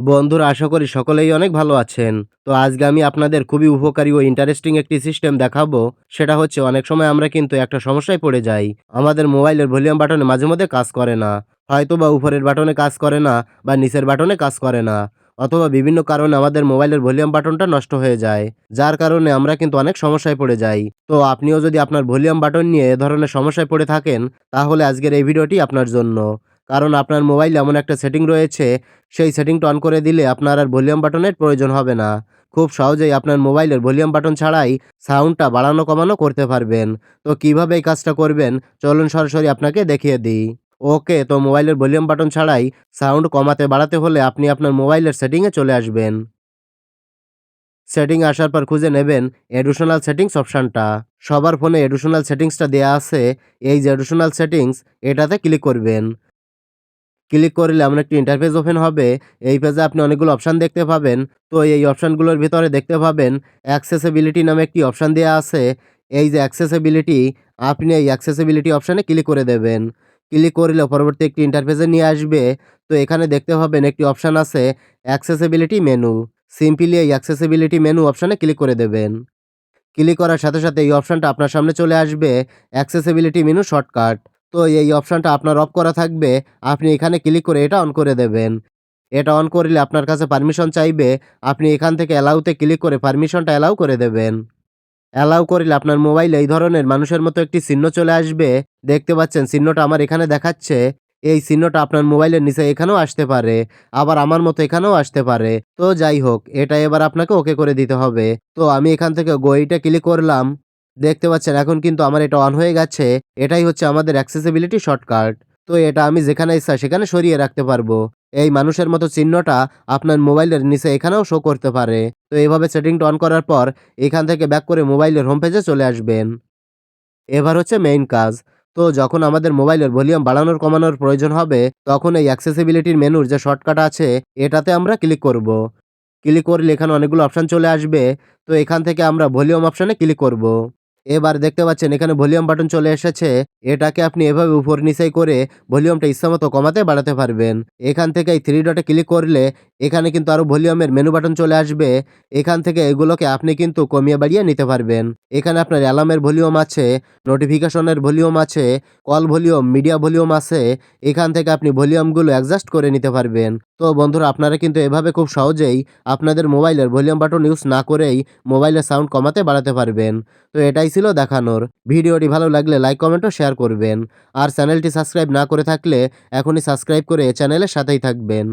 বন্ধুরা, আশা করি সকলেই অনেক ভালো আছেন। তো আজকে আমি আপনাদের খুবই উপকারী ও ইন্টারেস্টিং একটি সিস্টেম দেখাবো। সেটা হচ্ছে অনেক সময় আমরা কিন্তু একটা সমস্যায় পড়ে যাই। আমাদের মোবাইলের ভলিউম বাটনে মাঝে মধ্যে কাজ করে না। হয়তো বা উপরের বাটনে কাজ করে না বা নিচের বাটনে কাজ করে না। অথবা বিভিন্ন কারণে আমাদের মোবাইলের ভলিউম বাটনটা নষ্ট হয়ে যায়। যার কারণে আমরা কিন্তু অনেক সমস্যায় পড়ে যাই। তো আপনিও যদি আপনার ভলিউম বাটন নিয়ে এ ধরনের সমস্যায় পড়ে থাকেন, তাহলে আজকের এই ভিডিওটি আপনার জন্য। কারণ আপনার মোবাইলে এমন একটা সেটিং রয়েছে, সেই সেটিংটা অন করে দিলে আপনার আর ভলিউম বাটনের প্রয়োজন হবে না। খুব সহজেই আপনার মোবাইলের ভলিউম বাটন ছাড়াই সাউন্ডটা বাড়ানো কমানো করতে পারবেন। তো কীভাবে এই কাজটা করবেন? চলুন সরাসরি আপনাকে দেখিয়ে দিই। ওকে, তো মোবাইলের ভলিউম বাটন ছাড়াই সাউন্ড কমাতে বাড়াতে হলে আপনি আপনার মোবাইলের সেটিংয়ে চলে আসবেন। সেটিং আসার পর খুঁজে নেবেন এডিশনাল সেটিংস অপশানটা। সবার ফোনে এডিশনাল সেটিংসটা দেওয়া আছে। এই যে এডিশনাল সেটিংস, এটাতে ক্লিক করবেন। ক্লিক করলে এমন একটি ইন্টারফেস ওপেন হবে। এই পেজে আপনি অনেকগুলো অপশান দেখতে পাবেন। তো এই অপশানগুলোর ভিতরে দেখতে পাবেন অ্যাক্সেসিবিলিটি নামে একটি অপশান দেওয়া আছে। এই যে অ্যাক্সেসিবিলিটি আপনি এই অ্যাক্সেসিবিলিটি অপশানে ক্লিক করে দেবেন। ক্লিক করলে পরবর্তী একটি ইন্টারফেসে নিয়ে আসবে। তো এখানে দেখতে পাবেন একটি অপশান আছে অ্যাক্সেসিবিলিটি মেনু সিম্পলি এই অ্যাক্সেসিবিলিটি মেনু অপশানে ক্লিক করে দেবেন। ক্লিক করার সাথে সাথে এই অপশানটা আপনার সামনে চলে আসবে। অ্যাক্সেসিবিলিটি মেনু শর্টকাট তো এই অপশানটা আপনার অফ করা থাকবে। আপনি এখানে ক্লিক করে এটা অন করে দেবেন। এটা অন করলে আপনার কাছে পারমিশন চাইবে। আপনি এখান থেকে অ্যালাউতে ক্লিক করে পারমিশনটা অ্যালাউ করে দেবেন। অ্যালাউ করলে আপনার মোবাইলে এই ধরনের মানুষের মতো একটি চিহ্ন চলে আসবে। দেখতে পাচ্ছেন চিহ্নটা আমার এখানে দেখাচ্ছে। এই চিহ্নটা আপনার মোবাইলের নিচে এখানেও আসতে পারে। আবার আমার মতো এখানেও আসতে পারে। তো যাই হোক, এটা এবার আপনাকে ওকে করে দিতে হবে। তো আমি এখান থেকে গোইটা ক্লিক করলাম। দেখতে পাচ্ছেন, এখন কিন্তু আমার এটা অন হয়ে গেছে। এটাই হচ্ছে আমাদের অ্যাক্সেসিবিলিটি শর্টকাট তো এটা আমি যেখানে ইচ্ছা সেখানে সরিয়ে রাখতে পারব। এই মানুষের মতো চিহ্নটা আপনার মোবাইলের নিচে এখানেও শো করতে পারে। তো এইভাবে সেটিংটা অন করার পর এখান থেকে ব্যাক করে মোবাইলের হোম পেজে চলে আসবেন। এবার হচ্ছে মেইন কাজ। তো যখন আমাদের মোবাইলের ভলিউম বাড়ানোর, কমানোর প্রয়োজন হবে, তখন এই অ্যাক্সেসিবিলিটির মেনুর যে শর্টকাট আছে, এটাতে আমরা ক্লিক করব। ক্লিক করলে এখানে অনেকগুলো অপশান চলে আসবে। তো এখান থেকে আমরা ভলিউম অপশানে ক্লিক করব। এবার দেখতে পাচ্ছেন, এখানে ভলিউম বাটন চলে এসেছে। এটাকে আপনি এভাবে উপর নিচে করে ভলিউমটা ইচ্ছামতো কমাতে বাড়াতে পারবেন। এখান থেকে এই থ্রি ডটে ক্লিক করলে এখানে কিন্তু আরও ভলিউমের মেনু বাটন চলে আসবে। এখান থেকে এগুলোকে আপনি কিন্তু কমিয়ে বাড়িয়ে নিতে পারবেন। এখানে আপনার অ্যালার্মের ভলিউম আছে নোটিফিকেশনের ভলিউম আছে কল ভলিউম মিডিয়া ভলিউম আছে। এখান থেকে আপনি ভলিউমগুলো অ্যাডজাস্ট করে নিতে পারবেন। তো বন্ধুরা, আপনারা কিন্তু এভাবে খুব সহজেই আপনাদের মোবাইলের ভলিউম বাটন ইউজ না করেই মোবাইলের সাউন্ড কমাতে বাড়াতে পারবেন। তো এটাই ছিল দেখানোর। ভিডিওটি ভালো লাগলে লাইক কমেন্ট ও শেয়ার করবেন। আর চ্যানেলটি সাবস্ক্রাইব না করে থাকলে এখনই সাবস্ক্রাইব করে চ্যানেলের সাথেই থাকবেন।